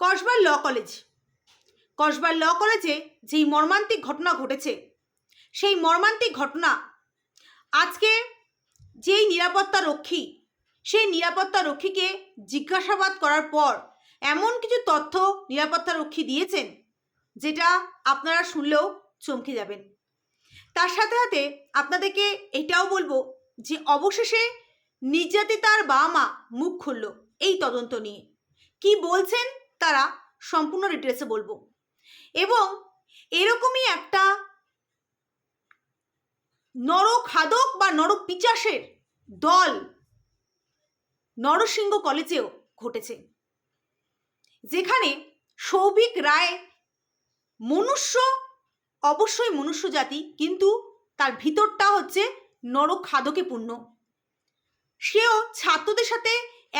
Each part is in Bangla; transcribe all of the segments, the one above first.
কসবার ল কলেজ। কসবার ল কলেজে যেই মর্মান্তিক ঘটনা ঘটেছে, সেই মর্মান্তিক ঘটনা আজকে যেই নিরাপত্তা রক্ষী, সেই নিরাপত্তা রক্ষীকে জিজ্ঞাসাবাদ করার পর এমন কিছু তথ্য নিরাপত্তা রক্ষী দিয়েছেন, যেটা আপনারা শুনলেও চমকে যাবেন। তার সাথে সাথে আপনাদেরকে এটাও বলব যে অবশেষে নির্যাতিতার বাবা মা মুখ খুলল এই তদন্ত নিয়ে। কি বলছেন তারা সম্পূর্ণ ডিটেলসে বলব। এবং এরকমই একটা নরখাদক বা নরপিচাসের দল নরসিংহ কলেজেও ঘটেছে। যেখানে সৌভিক রায় মনুষ্য, অবশ্যই মনুষ্য জাতি, কিন্তু তার ভিতরটা হচ্ছে নরখাদকে পূর্ণ। সেও ছাত্রদের সাথে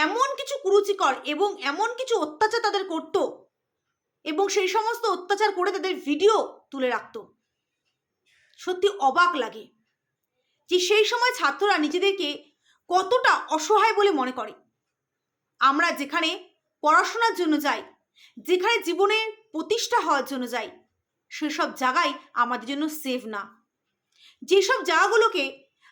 এমন কিছু কুরুচিকর এবং এমন কিছু অত্যাচার তাদের করত এবং সেই সমস্ত অত্যাচার করে তাদের ভিডিও তুলে রাখত। সত্যি অবাক লাগে যে সেই সময় ছাত্ররা নিজেদেরকে কতটা অসহায় বলে মনে করে। আমরা যেখানে পড়াশোনার জন্য যাই, যেখানে জীবনের প্রতিষ্ঠা হওয়ার জন্য যাই, সেসব জায়গায় আমাদের জন্য সেফ না। যেসব জায়গাগুলোকে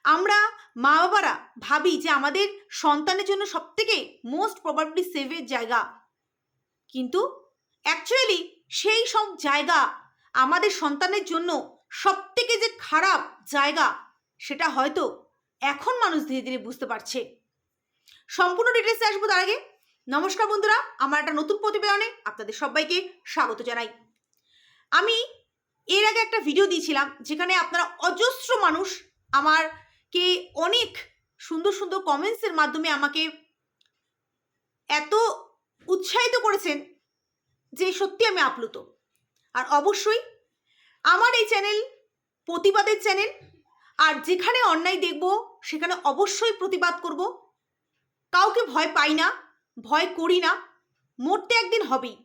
আমরা মা বাবারা ভাবি যে আমাদের সন্তানের জন্য সবথেকে মোস্ট প্রবাবলি সেভের জায়গা। কিন্তু অ্যাকচুয়ালি সেই সব জায়গা আমাদের সন্তানের জন্য সবথেকে যে খারাপ জায়গা সেটা হয়তো এখন মানুষ ধীরে ধীরে বুঝতে পারছে। সম্পূর্ণ ডিটেলসে আসব তার আগে। নমস্কার বন্ধুরা, আমার একটা নতুন প্রতিবেদনে আপনাদের সবাইকে স্বাগত জানাই। আমি এর আগে একটা ভিডিও দিয়েছিলাম, যেখানে আপনারা অজস্র মানুষ আমারকে অনেক সুন্দর সুন্দর কমেন্টসের মাধ্যমে আমাকে এত উৎসাহিত করেছেন যে সত্যি আমি আপ্লুত। আর অবশ্যই আমার এই চ্যানেল প্রতিবাদের চ্যানেল আর যেখানে অন্যায় দেখব সেখানে অবশ্যই প্রতিবাদ করব। কাউকে ভয় পাই না, ভয় করি না, মরতে একদিন হবেই।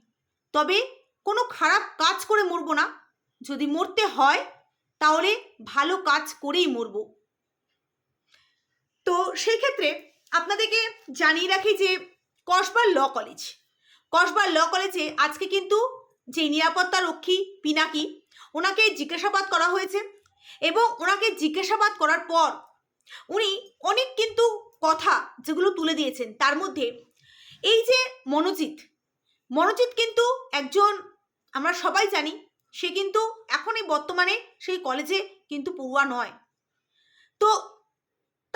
তবে কোনো খারাপ কাজ করে মরবো না। যদি মরতে হয়, তাহলে ভালো কাজ করেই মরব। তো সেই ক্ষেত্রে আপনাদেরকে জানিয়ে রাখি যে কসবার ল কলেজ কসবার ল কলেজে আজকে কিন্তু যে নিরাপত্তা রক্ষী পিনাকি, ওনাকে জিজ্ঞাসাবাদ করা হয়েছে এবং ওনাকে জিজ্ঞাসাবাদ করার পর উনি অনেক কিন্তু কথা যেগুলো তুলে দিয়েছেন। তার মধ্যে এই যে মনোজিৎ মনোজিৎ কিন্তু একজন আমরা সবাই জানি, সে কিন্তু এখন এই বর্তমানে সেই কলেজে কিন্তু পড়ুয়া নয়। তো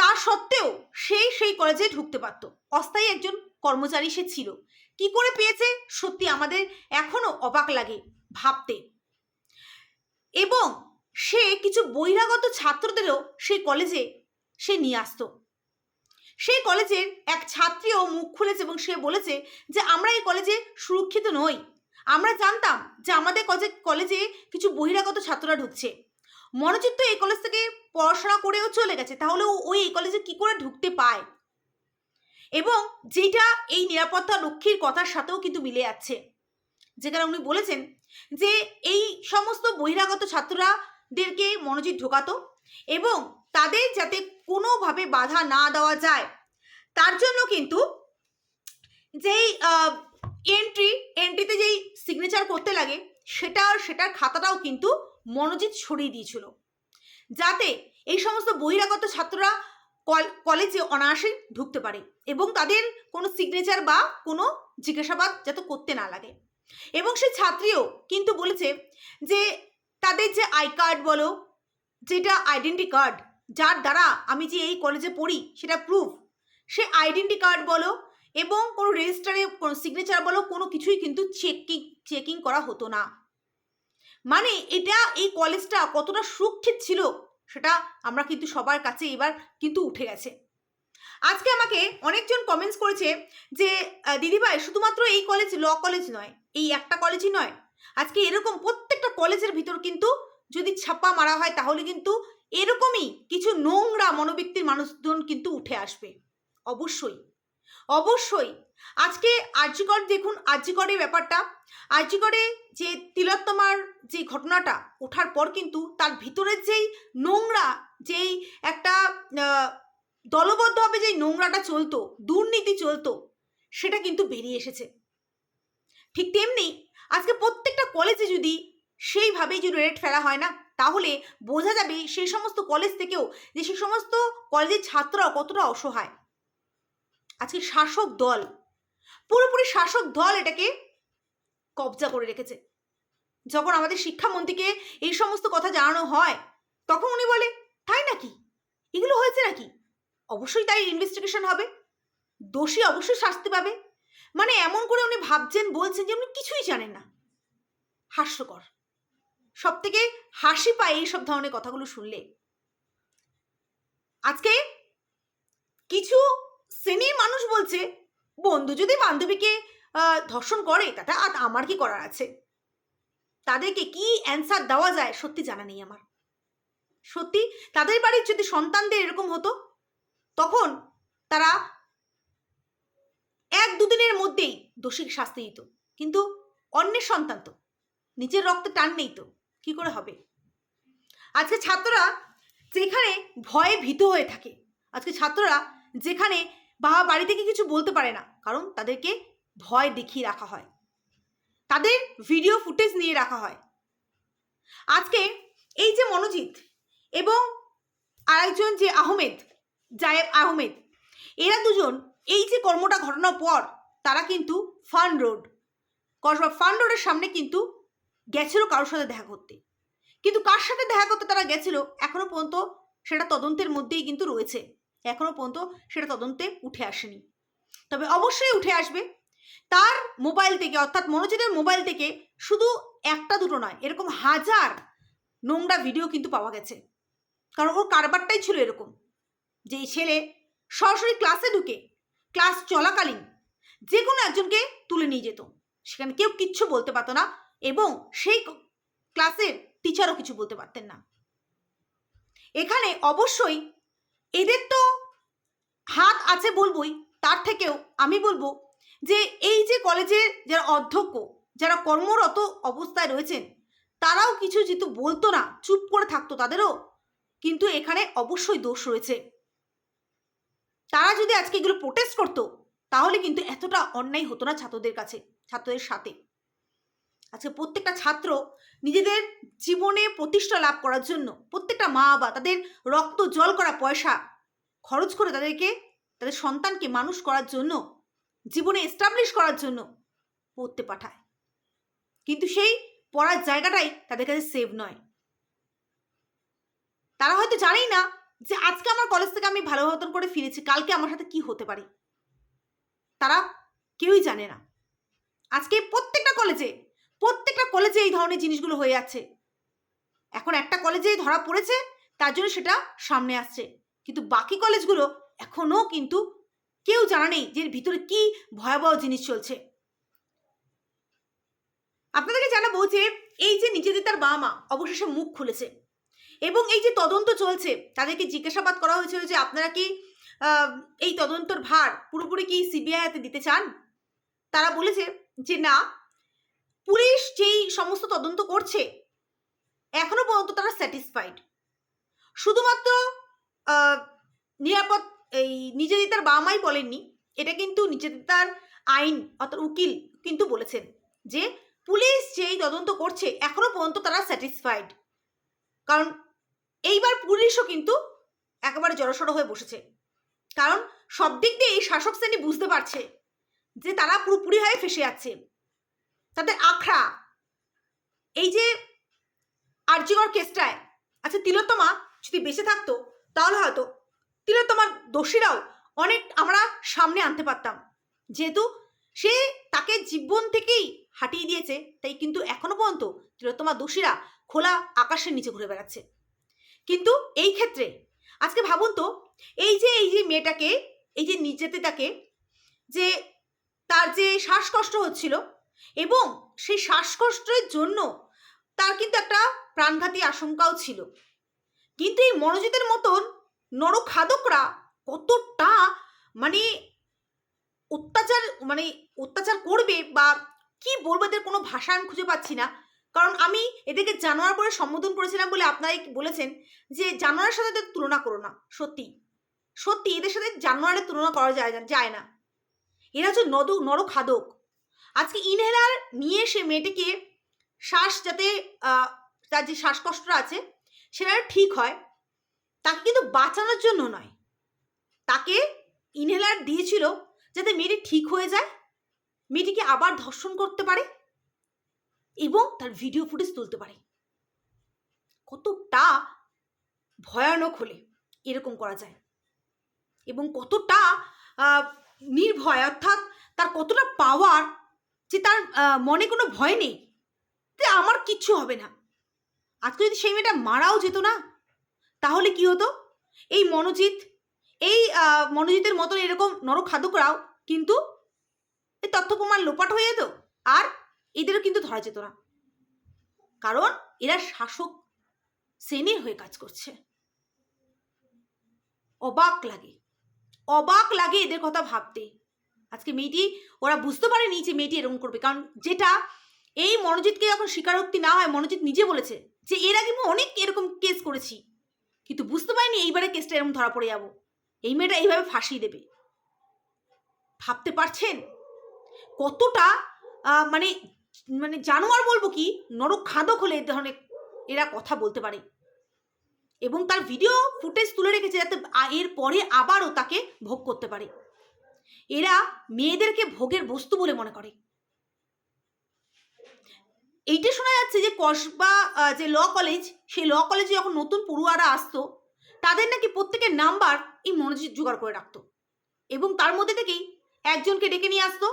তা সত্ত্বেও সেই সেই কলেজে ঢুকতে পারতো। অস্থায়ী একজন কর্মচারী সে ছিল। কি করে পেয়েছে? সত্যি আমাদের এখনও অবাক লাগে ভাবতে। এবং সে কিছু বহিরাগত ছাত্রদেরও সেই কলেজে সে নিয়ে আসতো। সেই কলেজের এক ছাত্রীও মুখ খুলেছে এবং সে বলেছে যে, আমরা এই কলেজে সুরক্ষিত নই। আমরা জানতাম যে আমাদের কলেজে কিছু বহিরাগত ছাত্ররা ঢুকছে। মনোজিৎ তো এই কলেজ থেকে পড়াশোনা করেও চলে গেছে, তাহলে ওই এই কলেজে কি করে ঢুকতে পায়? এবং যেটা এই নিরাপত্তা রক্ষীর কথার সাথেও কিন্তু মিলে যাচ্ছে। যেখানে উনি বলেছেন যে এই সমস্ত বহিরাগত ছাত্ররাদেরকে মনোজিৎ ঢোকাতো এবং তাদের যাতে কোনোভাবে বাধা না দেওয়া যায়। তার জন্য কিন্তু যেই এন্ট্রি এন্ট্রিতে যেই সিগনেচার করতে লাগে সেটা আর সেটার খাতাটাও কিন্তু মনোজিৎ সরিয়ে দিয়েছিল। যাতে এই সমস্ত বহিরাগত ছাত্ররা কলেজে অনায়াসে ঢুকতে পারে এবং তাদের কোনো সিগনেচার বা কোনো জিজ্ঞাসাবাদ যাতে করতে না লাগে। এবং সেই ছাত্রীও কিন্তু বলেছে যে, তাদের যে আই কার্ড বলো, যেটা আইডেন্টি কার্ড যার দ্বারা আমি যে এই কলেজে পড়ি সেটা প্রুফ সে আইডেন্টি কার্ড বলো এবং কোনো রেজিস্টারে কোনো সিগনেচার বলো, কোনো কিছুই কিন্তু চেকিং চেকিং করা হতো না। মানে এটা এই কলেজটা কতটা সুরক্ষিত ছিল, সেটা আমরা কিন্তু সবার কাছে এবার কিন্তু উঠে গেছে। আজকে আমাকে অনেকজন কমেন্টস করেছে যে দিদিভাই, শুধুমাত্র এই কলেজ ল কলেজ নয়, এই একটা কলেজই নয়। আজকে এরকম প্রত্যেকটা কলেজের ভিতর কিন্তু যদি ছাপা মারা হয়, তাহলে কিন্তু এরকমই কিছু নোংরা মনোবৃত্তির মানুষজন কিন্তু উঠে আসবে। অবশ্যই। অবশ্যই। আজকে আর্যিকর, দেখুন আর্যিকরের ব্যাপারটা। আর্যিকরে যে তিলোত্তমার যে ঘটনাটা ওঠার পর কিন্তু তার ভিতরের যেই নোংরা, যেই একটা দলবদ্ধভাবে যেই নোংরাটা চলতো, দুর্নীতি চলতো, সেটা কিন্তু বেরিয়ে এসেছে। ঠিক তেমনি আজকে প্রত্যেকটা কলেজে যদি সেইভাবেই যদি রেট ফেলা হয় না, তাহলে বোঝা যাবে সেই সমস্ত কলেজ থেকেও যে সেই সমস্ত কলেজের ছাত্ররা কতটা অসহায়। আজকে শাসক দল। পুরোপুরি শাসক দল এটাকে কবজা করে রেখেছে। যখন আমাদের শিক্ষামন্ত্রীকে এই সমস্ত কথা জানানো হয়, তখন উনি বলে, তাই নাকি? এগুলো হয়েছে নাকি? অবশ্যই তাই ইনভেস্টিগেশন হবে। দোষী অবশ্যই শাস্তি পাবে। মানে এমন করে উনি ভাবছেন, বলছেন যে উনি কিছুই জানেন না। হাস্যকর। সব থেকে হাসি পায় এইসব ধরনের কথাগুলো শুনলে। আজকে কিছু শ্রেণির মানুষ বলছে, বন্ধু যদি বান্ধবীকে ধর্ষণ করে, তাতে আমার কি করার আছে? তাদেরকে কি অ্যান্সার দেওয়া যায় সত্যি জানা নেই আমার। সত্যি তাদের বাড়ির যদি সন্তানদের এরকম হতো, তখন তারা এক দুদিনের মধ্যেই দোষী শাস্তি দিত। কিন্তু অন্যের সন্তান তো, নিজের রক্তে টান নেই তো, কি করে হবে? আজকে ছাত্ররা যেখানে ভয়ে ভীত হয়ে থাকে, আজকে ছাত্ররা যেখানে বাবা বাড়ি থেকে কিছু বলতে পারে না, কারণ তাদেরকে ভয় দেখিয়ে রাখা হয়। তাদের ভিডিও ফুটেজ নিয়ে রাখা হয়। আজকে এই যে মনোজিৎ এবং আরেকজন যে আহমেদ জায়েব আহমেদ, এরা দুজন এই যে কর্মটা ঘটানোর পর তারা কিন্তু ফান রোড কসবা ফান রোডের সামনে কিন্তু গেছিল কারোর সাথে দেখা করতে। কিন্তু কার সাথে দেখা করতে তারা গেছিল এখনও পর্যন্ত সেটা তদন্তের মধ্যেই কিন্তু রয়েছে। এখনও পর্যন্ত সেটা তদন্তে উঠে আসেনি। তবে অবশ্যই উঠে আসবে। তার মোবাইল থেকে, অর্থাৎ মনোজিতের মোবাইল থেকে শুধু একটা দুটো নয়, এরকম হাজার নোংরা ভিডিও কিন্তু পাওয়া গেছে। কারণ ওর কারবারটাই ছিল এরকম। যে ছেলে সরাসরি ক্লাসে ঢুকে ক্লাস চলাকালীন যে কোনো একজনকে তুলে নিয়ে যেত। সেখানে কেউ কিচ্ছু বলতে পারতো না এবং সেই ক্লাসের টিচারও কিছু বলতে পারতেন না। এখানে অবশ্যই এদের তো হাত আছে বলবই, তার থেকেও আমি বলব যে এই যে কলেজের যারা অধ্যক্ষ, যারা কর্মরত অবস্থায় রয়েছেন, তারাও কিছু যেহেতু বলতো না, চুপ করে থাকতো তাদেরও, কিন্তু এখানে অবশ্যই দোষ রয়েছে। তারা যদি আজকে এগুলো প্রোটেস্ট করতো, তাহলে কিন্তু এতটা অন্যায় হতো না ছাত্রদের কাছে, ছাত্রদের সাথে। আজকে প্রত্যেকটা ছাত্র নিজেদের জীবনে প্রতিষ্ঠা লাভ করার জন্য, প্রত্যেকটা মা বাবা তাদের রক্ত জল করা পয়সা খরচ করে তাদেরকে, তাদের সন্তানকে মানুষ করার জন্য, জীবনে এস্টাবলিশ করার জন্য পড়তে পাঠায়। কিন্তু সেই পড়ার জায়গাটাই তাদের কাছে সেভ নয়। তারা হয়তো জানেই না যে আজকে আমার কলেজ থেকে আমি ভালো মতন করে ফিরেছি, কালকে আমার সাথে কি হতে পারে। তারা কেউই জানে না। আজকে প্রত্যেকটা কলেজে প্রত্যেকটা কলেজে এই ধরনের জিনিসগুলো হয়ে যাচ্ছে। এখন একটা কলেজে ধরা পড়েছে, তার জন্য সেটা সামনে আসছে। কিন্তু বাকি কলেজগুলো এখনও কিন্তু কেউ জানা নেই যে ভিতরে কি ভয়াবহ জিনিস চলছে। আপনাদেরকে জানাব যে এই যে নিজেদের তার বাবা মা অবশেষে মুখ খুলেছে এবং এই যে তদন্ত চলছে, তাদেরকে জিজ্ঞাসাবাদ করা হয়েছিল যে আপনারা কি এই তদন্তর ভার পুরোপুরি কি সিবিআই হাতে দিতে চান? তারা বলেছে যে না, পুলিশ যেই সমস্ত তদন্ত করছে, এখনও পর্যন্ত তারা স্যাটিসফাইড শুধুমাত্র নিরাপদ এই নিবেদিতার বাবা মাই বলেননি, এটা কিন্তু নিবেদিতার আইন, অর্থাৎ উকিল কিন্তু বলেছেন যে পুলিশ যেই তদন্ত করছে, এখনও পর্যন্ত তারা স্যাটিসফাইড কারণ এইবার পুলিশও কিন্তু একেবারে জড়সড় হয়ে বসেছে। কারণ সব দিক দিয়ে এই শাসক শ্রেণি বুঝতে পারছে যে তারা পুরোপুরি হয়ে ফেসে যাচ্ছে। তাদের আখড়া, এই যে আর্যিকর কেসটায় আচ্ছা তিলোত্তমা যদি বেঁচে থাকতো তাহলে হয়তো তিলোত্তমার দোষীরাও অনেক আমরা সামনে আনতে পারতাম। যেহেতু সে তাকে জীবন থেকেই হাঁটিয়ে দিয়েছে, তাই কিন্তু এখনও পর্যন্ত তিলোত্তমার দোষীরা খোলা আকাশের নিচে ঘুরে বেড়াচ্ছে। কিন্তু এই ক্ষেত্রে, আজকে ভাবুন তো, এই যে এই যে মেয়েটাকে, এই যে নির্যাতিতাকে, যে তার যে শ্বাসকষ্ট হচ্ছিল এবং সেই শ্বাসকষ্টের জন্য তার কিন্তু একটা প্রাণঘাতী আশঙ্কাও ছিল। কিন্তু এই মনোজিতের মতন নরখাদকরা কতটা মানে অত্যাচার মানে অত্যাচার করবে বা কি বলব এদের কোনো ভাষা আমি খুঁজে পাচ্ছি না। কারণ আমি এদেরকে জানোয়ার বলে সম্বোধন করেছিলাম বলে আপনারাই বলেছেন যে জানোয়ারের সাথে এদের তুলনা করো না, সত্যি। সত্যি এদের সাথে জানোয়ারের তুলনা করা যায় না যায় না। এরা হচ্ছে নদ, নরখাদক। আজকে ইনহেলার নিয়ে এসে মেয়েটিকে শ্বাস যাতে তার যে শ্বাসকষ্টটা আছে সেটা ঠিক হয়। তাকে কিন্তু বাঁচানোর জন্য নয়। তাকে ইনহেলার দিয়েছিল যাতে মেয়েটি ঠিক হয়ে যায়, মেয়েটিকে আবার ধর্ষণ করতে পারে এবং তার ভিডিও ফুটেজ তুলতে পারে। কতটা ভয়ানক হলে এরকম করা যায় এবং কতটা নির্ভয় অর্থাৎ তার কতটা পাওয়ার যে তার মনে কোনো ভয় নেই। আমার কিচ্ছু হবে না। আজকে যদি সেই মেয়েটা মারাও যেত না, তাহলে কি হতো? এই মনোজিৎ, এই মনোজিতের মতন এরকম নরখাদকরাও কিন্তু এই তথ্য প্রমাণ লোপাট হয়ে যেত আর এদেরও কিন্তু ধরা যেত না। কারণ এরা শাসক শ্রেণির হয়ে কাজ করছে। অবাক লাগে। অবাক লাগে এদের কথা ভাবতে। আজকে মেয়েটি, ওরা বুঝতে পারেনি যে মেয়েটি এরকম করবে। কারণ যেটা এই মনোজিৎকে যখন স্বীকারোক্তি না হয়, মনোজিৎ নিজে বলেছে যে এর আগে আমি অনেক এরকম কেস করেছি। কিন্তু বুঝতে পারিনি এইবারে কেসটা এরকম ধরা পড়ে যাব। এই মেয়েটা এইভাবে ফাঁসিয়ে দেবে। ভাবতে পারছেন? কতটা মানে মানে জানোয়ার বলব কি, নরক খাদক হলে এ ধরনের এরা কথা বলতে পারে। এবং তার ভিডিও ফুটেজ তুলে রেখেছে যাতে এর পরে আবারও তাকে ভোগ করতে পারে। এরা মেয়েদেরকে ভোগের বস্তু বলে মনে করে। এইটা শোনা যাচ্ছে যে কসবা যে ল কলেজ সেই ল কলেজে যখন নতুন পড়ুয়ারা আসতো, তাদের নাকি প্রত্যেকের নাম্বার এই মনোজিৎ জোগাড় করে রাখতো। এবং তার মধ্যে থেকেই একজনকে ডেকে নিয়ে আসতো,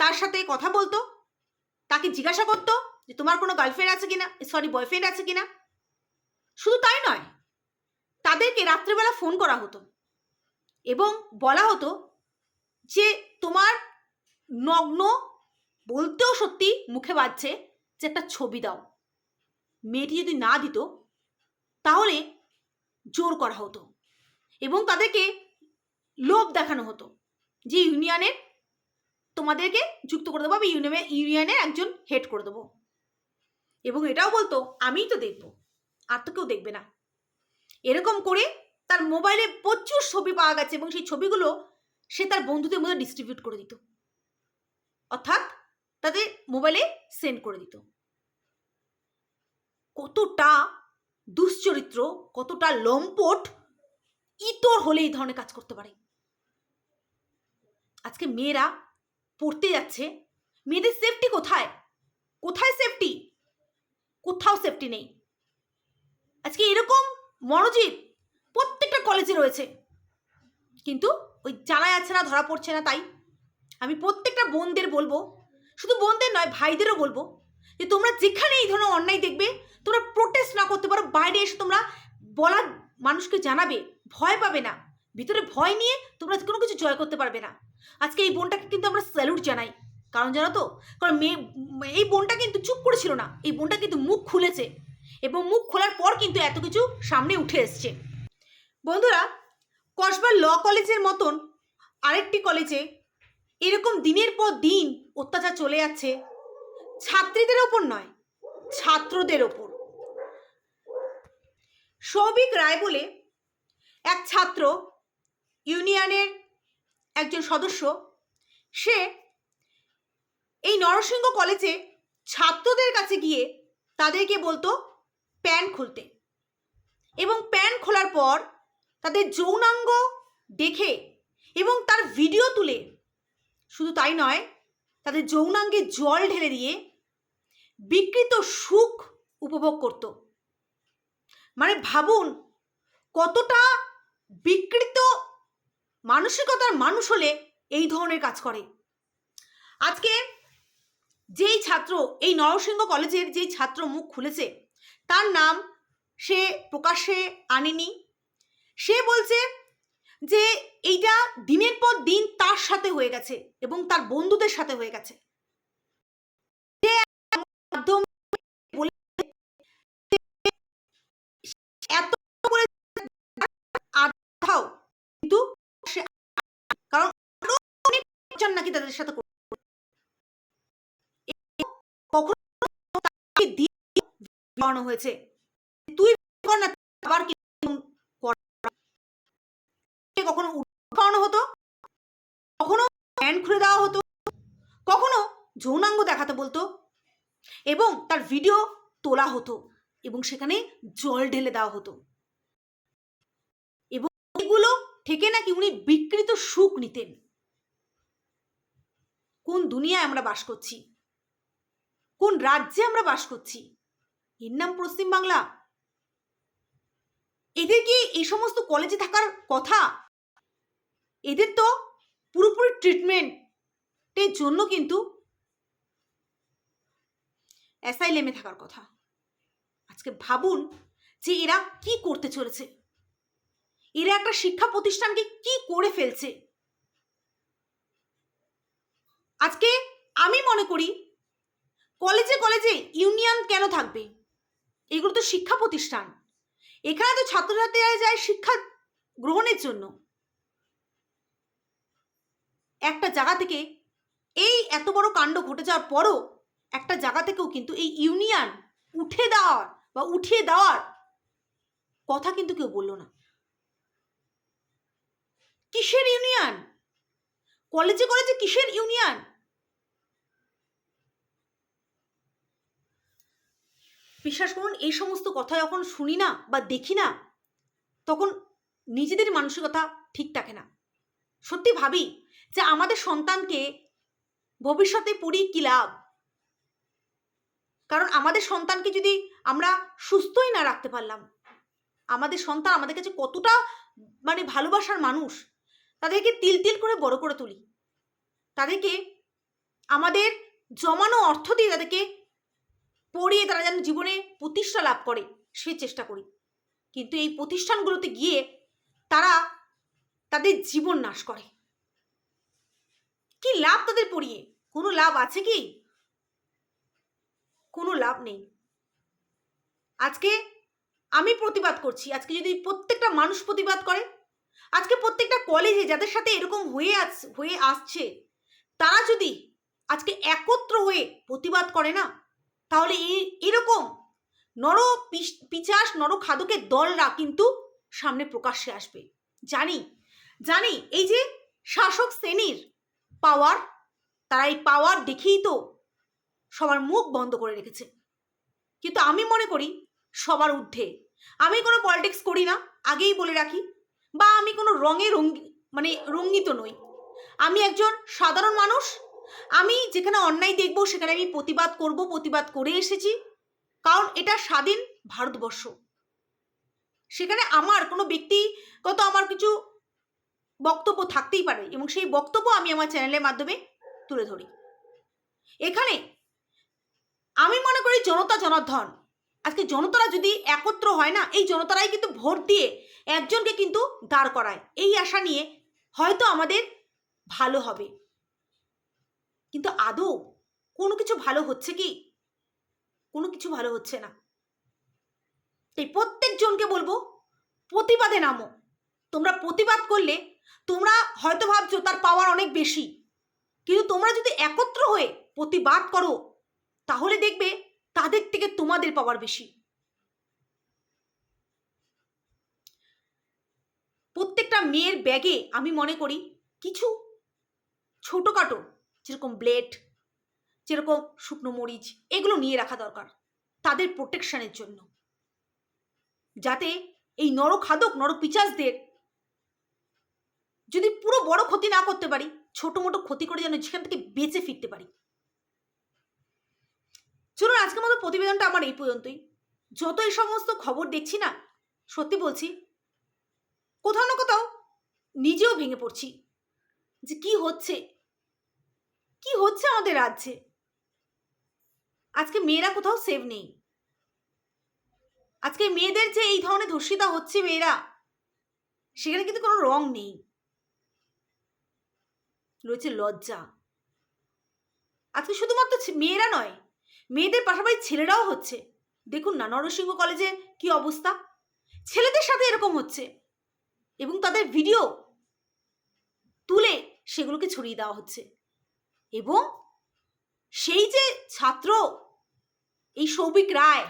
তার সাথে কথা বলতো, তাকে জিজ্ঞাসা করতো যে, তোমার কোনো গার্লফ্রেন্ড আছে কিনা? সরি বয়ফ্রেন্ড আছে কিনা? শুধু তাই নয়, তাদেরকে রাত্রেবেলা ফোন করা হতো এবং বলা হতো যে, তোমার নগ্ন বলতেও সত্যি মুখে বাজছে যে একটা ছবি দাও। মেয়েটি যদি না দিত, তাহলে জোর করা হতো এবং তাদেরকে লোভ দেখানো হতো যে ইউনিয়নের তোমাদেরকে যুক্ত করে দেবো, আমি ইউনিয়নে ইউনিয়নের একজন হেড করে দেবো। এবং এটাও বলতো, আমিই তো দেখব, আর তো কেউ দেখবে না। এরকম করে তার মোবাইলে প্রচুর ছবি পাওয়া গেছে এবং সেই ছবিগুলো সে তার বন্ধুদের মধ্যে ডিস্ট্রিবিউট করে দিত। অর্থাৎ তাদের মোবাইলে সেন্ড করে দিত। কতটা দুশ্চরিত্র, কতটা লম্পট, ইতর হলে এই ধরনের কাজ করতে পারে। আজকে মেয়েরা পড়তে যাচ্ছে। মেয়েদের সেফটি কোথায়? কোথায় সেফটি কোথাও সেফটি নেই। আজকে এরকম মনোজিৎ প্রত্যেকটা কলেজে রয়েছে। কিন্তু ওই জানা যাচ্ছে না, ধরা পড়ছে না তাই। আমি প্রত্যেকটা বোনদের বলব শুধু বোনদের নয়, ভাইদেরও বলব যে তোমরা যেখানে এই ধরনের অন্যায় দেখবে, তোমরা প্রোটেস্ট না করতে পারো, বাইরে এসে তোমরা বলার মানুষকে জানাবে, ভয় পাবে না। ভিতরে ভয় নিয়ে তোমরা কোনো কিছু জয় করতে পারবে না। আজকে এই বোনটাকে কিন্তু আমরা স্যালুট জানাই। কারণ জানো তো? কারণ মেয়ে, এই বোনটা কিন্তু চুপ করেছিল না। এই বোনটা কিন্তু মুখ খুলেছে। এবং মুখ খোলার পর কিন্তু এত কিছু সামনে উঠে এসছে। বন্ধুরা, কসবা ল কলেজের মতন আরেকটি কলেজে এরকম দিনের পর দিন অত্যাচার চলে যাচ্ছে। ছাত্রীদের ওপর নয়, ছাত্রদের ওপর। সৌভিক রায় বলে এক ছাত্র ইউনিয়নের একজন সদস্য, সে এই নরসিংহ কলেজে ছাত্রদের কাছে গিয়ে তাদেরকে বলতো প্যান খুলতে এবং প্যান খোলার পর তাদের যৌনাঙ্গ দেখে এবং তার ভিডিও তুলে। শুধু তাই নয় তাদের যৌনাঙ্গে জল ঢেলে দিয়ে বিকৃত সুখ উপভোগ করত। মানে ভাবুন, কতটা বিকৃত মানসিকতার মানুষ হলে এই ধরনের কাজ করে। আজকে যেই ছাত্র, এই নরসিংহ কলেজের যেই ছাত্র মুখ খুলেছে, তার নাম সে প্রকাশ্যে আনেনি। সে বলছে যে, এইটা দিন সাথে হয়ে গেছে এবং তার বন্ধুদের সাথে হয়ে গেছে। কিন্তু কারণ নাকি তাদের সাথে কখনো হয়েছে। তুই আবার কখনো উঠে খাওয়ানো হতো? কখনো প্যান্ট খুলে দেওয়া হতো? কখনো যৌনাঙ্গ দেখাতে বলতো? এবং তার ভিডিও তোলা হতো এবং সেখানে জল ঢেলে দেওয়া হতো। এবং এগুলো থেকে নাকি উনি বিকৃত সুখ নিতেন। কোন দুনিয়ায় আমরা বাস করছি? কোন রাজ্যে আমরা বাস করছি? এর নাম পশ্চিমবাংলা এদের কি এই সমস্ত কলেজে থাকার কথা? এদের তো পুরোপুরি ট্রিটমেন্টের জন্য কিন্তু অ্যাসাইলেমে থাকার কথা। আজকে ভাবুন যে এরা কি করতে চলেছে? এরা একটা শিক্ষা প্রতিষ্ঠানকে কি করে ফেলছে? আজকে আমি মনে করি কলেজে কলেজে ইউনিয়ন কেন থাকবে? এগুলো তো শিক্ষা প্রতিষ্ঠান। এখানে তো ছাত্রছাত্রীরা যায় শিক্ষা গ্রহণের জন্য। একটা জায়গা থেকে এই এত বড় কাণ্ড ঘটে যাওয়ার পরও একটা জায়গা থেকেও কিন্তু এই ইউনিয়ন উঠে দেওয়ার বা উঠিয়ে দেওয়ার কথা কিন্তু কেউ বলল না। কিসের ইউনিয়ন কলেজে কলেজে কিসের ইউনিয়ন বিশ্বাস করুন, এই সমস্ত কথা যখন শুনি না বা দেখি না, তখন নিজেদের মানসিকতা ঠিক থাকে না। সত্যি ভাবি যে আমাদের সন্তানকে ভবিষ্যতে পড়ি কি লাভ? কারণ আমাদের সন্তানকে যদি আমরা সুস্থই না রাখতে পারলাম, আমাদের সন্তান আমাদের কাছে কতটা মানে ভালোবাসার মানুষ, তাদেরকে তিল তিল করে বড় করে তুলি। তাদেরকে আমাদের জমানো অর্থ দিয়ে তাদেরকে পড়িয়ে তারা যেন জীবনে প্রতিষ্ঠা লাভ করে, সে চেষ্টা করি। কিন্তু এই প্রতিষ্ঠানগুলোতে গিয়ে তারা তাদের জীবন নাশ করে। কি লাভ তাদের পড়িয়ে? কোনো লাভ আছে কি? কোনো লাভ নেই। আজকে আমি প্রতিবাদ করছি। আজকে যদি প্রত্যেকটা মানুষ প্রতিবাদ করে, আজকে প্রত্যেকটা কলেজে যাদের সাথে এরকম হয়ে আস হয়ে আসছে, তারা যদি আজকে একত্র হয়ে প্রতিবাদ করে না, তাহলে এই এরকম নর পিচাস, নর খাদকের দলরা কিন্তু সামনে প্রকাশ্যে আসবে। জানি জানি, এই যে শাসক শ্রেণির পাওয়ার, তারা এই পাওয়ার দেখেই তো সবার মুখ বন্ধ করে রেখেছে। কিন্তু আমি মনে করি সবার ঊর্ধ্বে। আমি কোনো পলিটিক্স করি না, আগেই বলে রাখি, বা আমি কোনো রঙে রঙ্গি মানে রঙ্গিত নই। আমি একজন সাধারণ মানুষ, আমি যেখানে অন্যায় দেখব সেখানে আমি প্রতিবাদ করব, প্রতিবাদ করে এসেছি, কারণ এটা স্বাধীন ভারতবর্ষ। সেখানে আমার কোনো ব্যক্তিগত আমার কিছু বক্তব্য থাকতেই পারে এবং সেই বক্তব্য আমি আমার চ্যানেলের মাধ্যমে তুলে ধরি। এখানে আমি মনে করি জনতা জনার্ধন আজকে জনতারা যদি একত্র হয় না, এই জনতারাই কিন্তু ভোট দিয়ে একজনকে কিন্তু দাঁড় করায়। এই আশা নিয়ে হয়তো আমাদের ভালো হবে। কিন্তু আদৌ কোনো কিছু ভালো হচ্ছে কি? কোনো কিছু ভালো হচ্ছে না। তাই প্রত্যেকজনকে বলব, প্রতিবাদে নামো। তোমরা প্রতিবাদ করলে তোমরা হয়তো ভাবছ তার পাওয়ার অনেক বেশি। কিন্তু তোমরা যদি একত্র হয়ে প্রতিবাদ করো, তাহলে দেখবে তাদের থেকে তোমাদের পাওয়ার বেশি। প্রত্যেকটা মেয়ের ব্যাগে আমি মনে করি কিছু ছোটোখাটো, যেরকম ব্লেড যেরকম শুকনো মরিচ, এগুলো নিয়ে রাখা দরকার তাদের প্রোটেকশনের জন্য। যাতে এই নরখাদক, নরপিচাসদের যদি পুরো বড় ক্ষতি না করতে পারি, ছোট মোটো ক্ষতি করে যেন সেখান থেকে বেঁচে ফিরতে পারি। চলুন, আজকের মতো প্রতিবেদনটা আমার এই পর্যন্তই। যত এই সমস্ত খবর দেখছি না, সত্যি বলছি, কোথাও না কোথাও নিজেও ভেঙে পড়ছি যে কি হচ্ছে কি হচ্ছে আমাদের রাজ্যে? আজকে মেয়েরা কোথাও সেভ নেই। আজকে মেয়েদের যে এই ধরনের ধর্ষিতা হচ্ছে মেয়েরা, সেখানে কিন্তু কোনো রং নেই। রয়েছে লজ্জা। আজকে শুধুমাত্র মেয়েরা নয়, মেয়েদের পাশাপাশি ছেলেরাও হচ্ছে। দেখুন না, নরসিংহ কলেজে কি অবস্থা? ছেলেদের সাথে এরকম হচ্ছে। এবং তাদের ভিডিও তুলে সেগুলোকে ছড়িয়ে দেওয়া হচ্ছে। এবং সেই যে ছাত্র, এই সৌভিক রায়,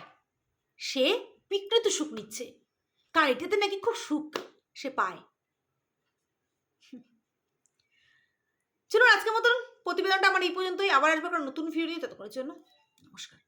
সে বিকৃত সুখ নিচ্ছে। কার এটাতে নাকি খুব সুখ সে পায়। চলুন আজকের মতন প্রতিবেদনটা আমার এই পর্যন্তই। আবার আসবে একটা নতুন ভিডিও নিয়ে। ততক্ষণের জন্য নমস্কার।